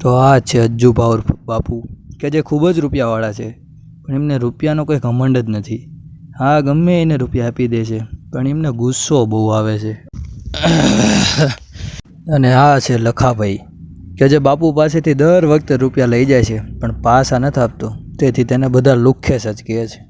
તો આ છે અજ્જુ પાવર બાપુ. કે જે ખૂબ જ રૂપિયાવાળા છે. પણ એમને રૂપિયાનો કોઈ ઘમંડ જ નથી. હા ગમે એને રૂપિયા આપી દે છે પણ એમને ગુસ્સો બહુ આવે છે. અને આ છે લખાભાઈ. કે જે બાપુ પાસેથી દર વખતે રૂપિયા લઈ જાય છે પણ પાસા નથી આપતો. તેથી તેને બધા લુખ્ખેસ જ કહે છે.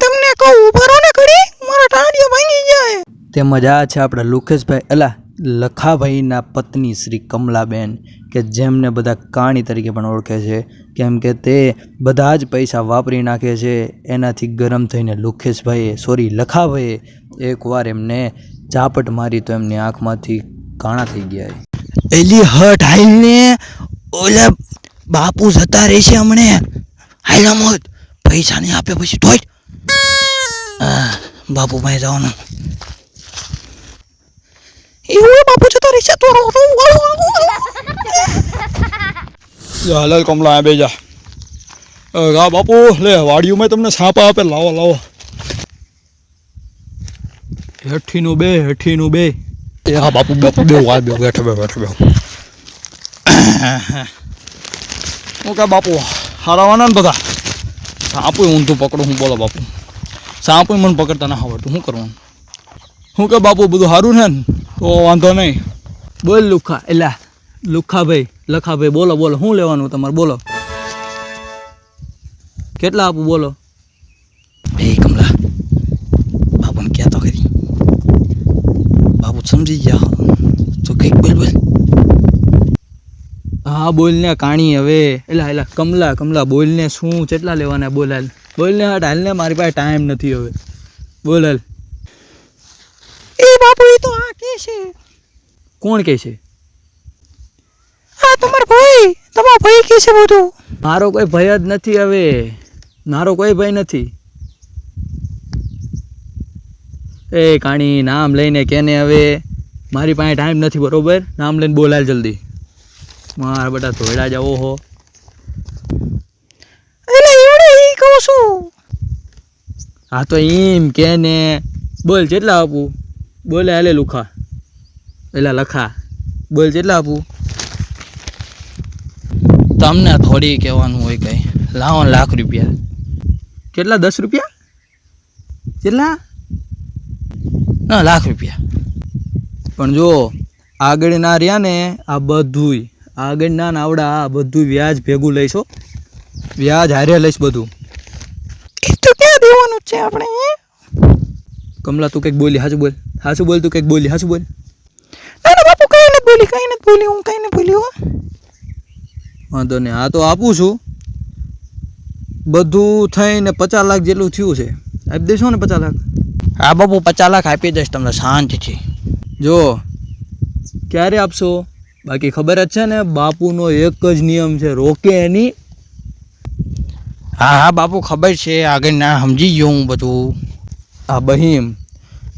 તમને કહું ઉભરો ને ઘડી. મારા ટાંડિયો ભાંગી જાય તેમજ આ છે આપણા લુખેશભાઈ. અલા લખાભાઈના પત્ની શ્રી કમલાબેન, કે જેમને બધા કાણી તરીકે પણ ઓળખે છે, કેમ કે તે બધા જ પૈસા વાપરી નાખે છે. એનાથી ગરમ થઈને લુખેશભાઈએ, સોરી, લખાભાઈએ એકવાર એમને ઝાપટ મારી તો એમની આંખમાંથી કાણા થઈ ગયા એલી હટ હાલને ઓલા બાપુ જતા રહેશે હમણે. હાલ મોત પૈસા નહીં આપે પછી ધોઈ બાપુ પાસે જવાનું એવું બાપુ જતા રહેશે તો હાલ કમલા આ બેજા રા બાપુ લે વાડીઓમાં તમને સાપા આપે લાવો લાવો. હેઠીનું બે હેઠીનું બે. એ હા બાપુ બાપુ બે વા બે બેઠો બે બેઠો બે હું કે બાપુ હારાવાના ને બધા? સાપુય ઊંધું પકડું હું બોલો બાપુ. સાપુય મને પકડતા ના આવડતું શું કરવાનું? હું કે બાપુ બધું સારું છે ને? તો વાંધો નહીં. બોલ લુખા એલા લુખાભાઈ. લખાભાઈ બોલો બોલો શું લેવાનું તમારે? બોલો. કેટલા આપું બોલો? એ કમલા. બાપુને કહેતો કરી. બાપુ સમજી ગયા. તો કંઈક બોલ બોલ. હા બોલને કાણી હવે. એલા એલા કમલા કમલા બોલને શું કેટલા લેવાના બોલ હાલ. બોલને હાલ ને મારી પાસે ટાઈમ નથી હવે. બોલ હાલ. એ બાપુ એ તો આ કે છે. કોણ કે છે? ભાઈ તમારો ભાઈ કે છે બધું? મારો કોઈ ભય જ નથી હવે. મારો કોઈ ભય નથી. એ કાણી નામ લઈને કેને હવે? મારી પાસે ટાઈમ નથી બરોબર? નામ લઈને બોલાય જલ્દી. મારા બધા ધોયડા જાવો હો એટલે એવડે ઈ કહું છું. હા તો એમ કે ને બોલ કેટલા આપું? બોલે હાલે લુખા. એલા લખા. બોલ કેટલા આપું? તમને થોડી કહેવાનું હોય કંઈ? લાવો લાખ રૂપિયા. કેટલા? દસ રૂપિયા? કેટલા? ના લાખ રૂપિયા. પણ જો આગળ ના રહ્યા ને આ બધુંય. આગળ ના નાવડા આ બધું વ્યાજ ભેગું લઈશો વ્યાજ હારે લઈશ બધું. એ તો ક્યાં દેવાનું છે આપણે કમલા તું કંઈક બોલી હાચું બોલ. હાચું બોલ તું કંઈક બોલી હાચું બોલ. ના ના બાપુ કઈ નથી બોલી કઈ નથી બોલી હું કઈ નથી બોલી હો. વાંધો નહીં. હા તો આપું છું. બધું થઈને પચાસ લાખ જેટલું થયું છે. આપી દેશો ને પચાસ લાખ? હા બાપુ પચાસ લાખ આપી દઈશ તમને શાંતિથી. જો ક્યારે આપશો? બાકી ખબર જ છે ને બાપુનો એક જ નિયમ છે રોકે એની હા હા બાપુ ખબર છે. આગળ ના સમજી ગયો હું બધું. હા બહીમ.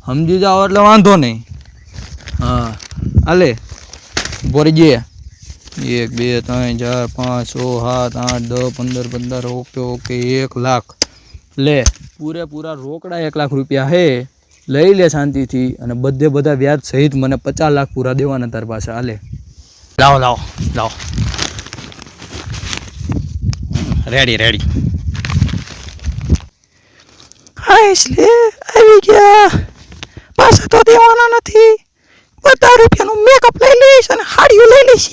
સમજી જાઓ એટલે વાંધો નહીં. હા હાલે. ભરી જઈએ એક બે ત્રણ ચાર પાંચ છ સાત આઠ દસ પંદર પંદર ઓકે ઓકે એક લાખ. લે પૂરેપૂરા રોકડા એક લાખ રૂપિયા હે. લઈ લે શાંતિથી અને બધે બધા વ્યાજ સહિત મને પચાસ લાખ પૂરા દેવાના તાર પાસે હાલે. લાવો લાવો લાવો. રેડી રેડી હા એટલે આવી ગયા. પાછા તો દેવાના નથી. બધા રૂપિયાનું મેકઅપ લઈ લઈશ અને હાડીઓ લઈ લઈશ.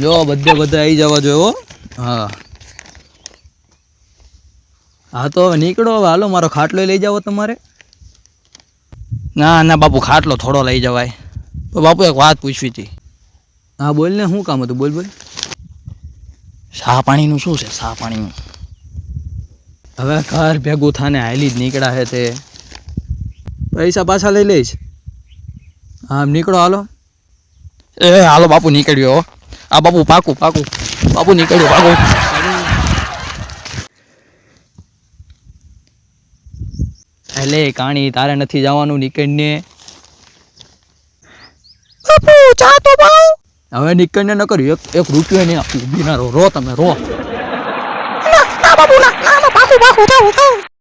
જો બધે બધા આવી જવા જોયો હો. હા. તો હવે નીકળો, હવે હાલો, મારો ખાટલો લઈ જાઓ તમારે. ના ના, બાપુ, ખાટલો થોડો લઈ જવાય. તો બાપુ એક વાત પૂછવી હતી. હા, બોલ ને, શું કામ હતું? બોલ બોલ. શાહ પાણીનું શું છે? શાહ પાણીનું? હવે ઘર ભેગું થાને હાલી જ નીકળ્યા છે તે. પૈસા પાછા લઈ લઈશ. હા નીકળો હાલો. એ હાલો બાપુ નીકળ્યો. આ બાપુ પાકું પાકું. બાપુ નીકળ્યો પાકું એટલે કાણી તારે નથી જવાનું નીકળને? બાપુ ચા તો ભાવ હવે નીકળને ન કર્યું એક એક રૂપિયો નહીં આપું. ઊભી ના રહો. રો તમે રો. ના બાપુ ના ના બાપુ જાઓ